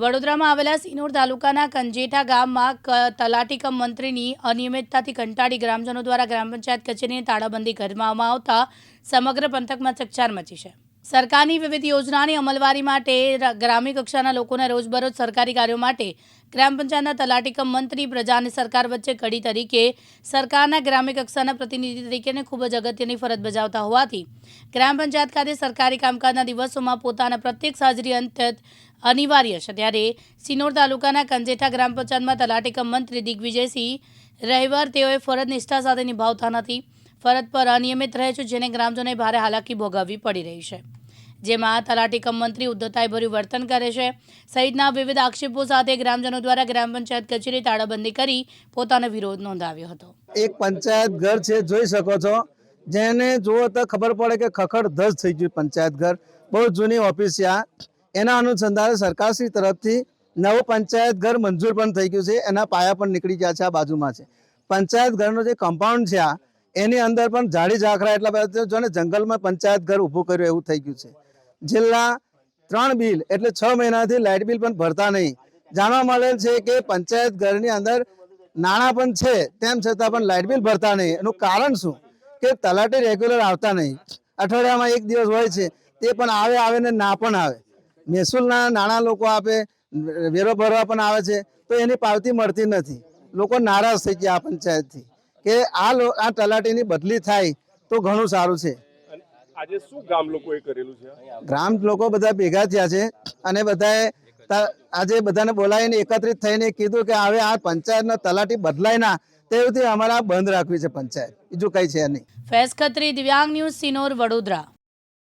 વડોદરામાં આવેલા સિનોર તાલુકાના કંજેઠા ગામમાં તલાટી કમ મંત્રીની અનિયમિતતાથી કંટાળી ગ્રામજનો દ્વારા ગ્રામ પંચાયત કચેરીની તાળાબંધી કરવામાં આવતા સમગ્ર પંથકમાં ચકચાર મચી છે. સરકારની વિવિધ યોજનાની અમલવારી માટે ગ્રામ્ય કક્ષાના લોકોને રોજબરોજ સરકારી કાર્યો માટે ગ્રામ પંચાયતના તલાટીકમ મંત્રી પ્રજા અને સરકાર વચ્ચે કડી તરીકે સરકારના ગ્રામ્ય કક્ષાના પ્રતિનિધિ તરીકેને ખૂબ જ અગત્યની ફરજ બજાવતા હોવાથી ગ્રામ પંચાયત ખાતે સરકારી કામકાજના દિવસોમાં પોતાના પ્રત્યક્ષ હાજરી અંત અનિવાર્ય છે. ત્યારે સિનોર તાલુકાના કંજેઠા ગ્રામ પંચાયતમાં તલાટીકમ મંત્રી દિગ્વિજયસિંહ રહેવર તેઓએ ફરજ નિષ્ઠા સાથે નિભાવતા નથી. ફરજ પર અનિયમિત રહે છે, જેને ગ્રામજનોએ ભારે હાલાકી ભોગવવી પડી રહી છે. જેમાં તલાટી કમ મંત્રી ઉદ્ધતાઈભર્યું વર્તન કરે છે. સહિતના વિવિધ આક્ષેપો સાથે ગ્રામજનો દ્વારા ગ્રામ પંચાયત કચેરી તાળાબંધી કરી પોતાનો વિરોધ નોંધાવ્યો હતો. એક પંચાયત ઘર છે, જોઈ શકો છો. જેને જુઓ તો ખબર પડે કે ખખડ ધજ થઈ ગયું પંચાયત ઘર. બહુ જૂની ઓફિસ છે આ. એના અનુસંધાને સરકારશ્રી તરફથી નવું પંચાયત ઘર મંજૂર પણ થઈ ગયું છે. એના પાયા પણ નીકળી ગયા છે આ બાજુમાં છે. પંચાયત ઘરનો જે કમ્પાઉન્ડ છે આ એની અંદર પણ જાડી ઝાંખરા એટલા બધા. જો ને જંગલમાં પંચાયત ઘર ઊભું કર્યું એવું થઈ ગયું છે. જિલ્લા ત્રણ બિલ એટલે છ મહિનાથી લાઇટ બિલ પણ ભરતા નહીં. જાણવા મળેલ છે કે પંચાયત ઘરની અંદર નાણાં પણ છે, તેમ છતાં પણ લાઇટ બિલ ભરતા નહીં. એનું કારણ શું? કે તલાટી રેગ્યુલર આવતા નહીં. અઠવાડિયામાં એક દિવસ હોય છે, તે પણ આવે આવે ને ના પણ આવે. મહેસૂલના નાણાં લોકો આપે, વેરો ભરવા પણ આવે છે, તો એની પાવતી મળતી નથી. લોકો નારાજ થઈ ગયા આ પંચાયતથી. કે આ આ તલાટીની બદલી થાય તો ઘણું સારું છે. આજે શું ગામ લોકોએ કરેલું છે? ગ્રામ લોકો બધા ભેગા થયા છે અને બધાએ આજે બધાને બોલાવીને એકત્રિત થઈને કીધું કે હવે આ પંચાયતનો તલાટી બદલાય ના તેવી અમારે બંધ રાખવી છે પંચાયત. બીજું કઈ છે નહીં. ફેસ ખત્રી દિવ્યાંગ ન્યૂઝ સિનોર વડોદરા.